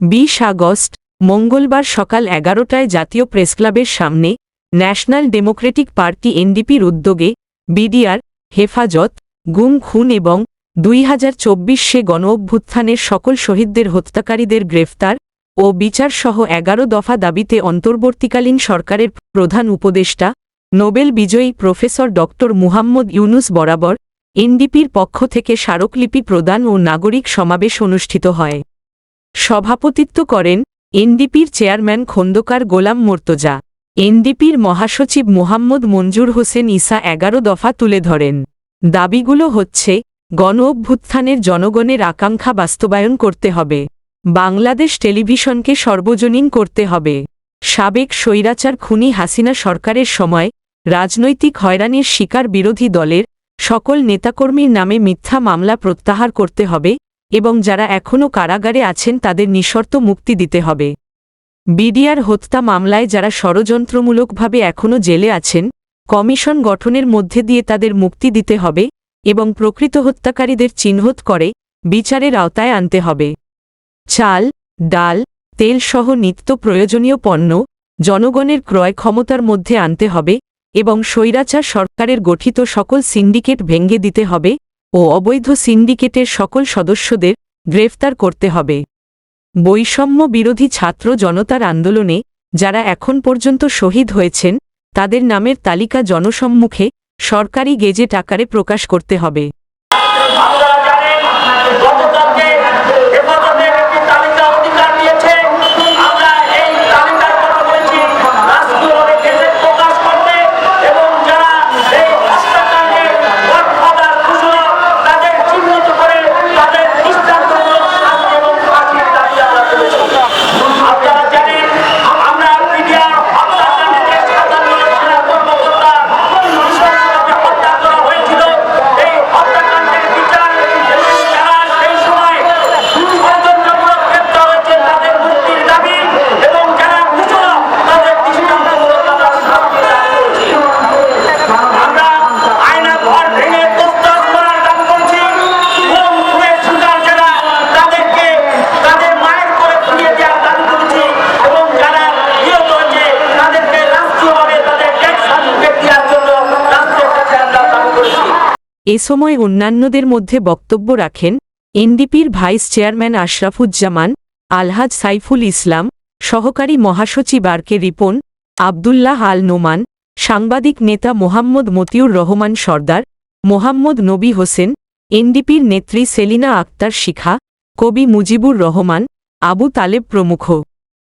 বিশ আগস্ট, মঙ্গলবার সকাল এগারোটায় জাতীয় প্রেসক্লাবের সামনে ন্যাশনাল ডেমোক্রেটিক পার্টি এনডিপির উদ্যোগে বিডিআর, হেফাজত, গুম, খুন এবং দুই হাজার চব্বিশে গণ অভ্যুত্থানের সকল শহীদদের হত্যাকারীদের গ্রেফতার ও বিচারসহ এগারো দফা দাবিতে অন্তর্বর্তীকালীন সরকারের প্রধান উপদেষ্টা, নোবেল বিজয়ী প্রফেসর ড মুহাম্মদ ইউনুস বরাবর এনডিপির পক্ষ থেকে স্মারকলিপি প্রদান ও নাগরিক সমাবেশ অনুষ্ঠিত হয়। সভাপতিত্ব করেন এনডিপির চেয়ারম্যান খন্দকার গোলাম মোর্তজা। এনডিপির মহাসচিব মোহাম্মদ মঞ্জুর হোসেন ইসা এগারো দফা তুলে ধরেন। দাবিগুলো হচ্ছে, গণ অভ্যুত্থানের জনগণের আকাঙ্ক্ষা বাস্তবায়ন করতে হবে। বাংলাদেশ টেলিভিশনকে সর্বজনীন করতে হবে। সাবেক স্বৈরাচার খুনি হাসিনা সরকারের সময় রাজনৈতিক হয়রানির শিকার বিরোধী দলের সকল নেতাকর্মীর নামে মিথ্যা মামলা প্রত্যাহার করতে হবে এবং যারা এখনও কারাগারে আছেন তাদের নিঃশর্ত মুক্তি দিতে হবে। বিডিআর হত্যা মামলায় যারা ষড়যন্ত্রমূলকভাবে এখনও জেলে আছেন, কমিশন গঠনের মধ্যে দিয়ে তাদের মুক্তি দিতে হবে এবং প্রকৃত হত্যাকারীদের চিহ্নিত করে বিচারের আওতায় আনতে হবে। চাল, ডাল তেলসহ নিত্য প্রয়োজনীয় পণ্য জনগণের ক্রয় ক্ষমতার মধ্যে আনতে হবে এবং স্বৈরাচার সরকারের গঠিত সকল সিন্ডিকেট ভেঙ্গে দিতে হবে ও অবৈধ সিন্ডিকেটের সকল সদস্যদের গ্রেফতার করতে হবে। বৈষম্য বিরোধী ছাত্র জনতার আন্দোলনে যারা এখন পর্যন্ত শহীদ হয়েছেন, তাদের নামের তালিকা জনসম্মুখে সরকারি গেজেট আকারে প্রকাশ করতে হবে। এ সময় অন্যান্যদের মধ্যে বক্তব্য রাখেন এনডিপির ভাইস চেয়ারম্যান আশরাফুজ্জামান, আলহাজ সাইফুল ইসলাম, সহকারী মহাসচিব আর কে রিপন, আবদুল্লাহ আল নোমান, সাংবাদিক নেতা মোহাম্মদ মতিউর রহমান সর্দার, মোহাম্মদ নবী হোসেন, এনডিপির নেত্রী সেলিনা আক্তার শিখা, কবি মুজিবুর রহমান, আবু তালেব প্রমুখ।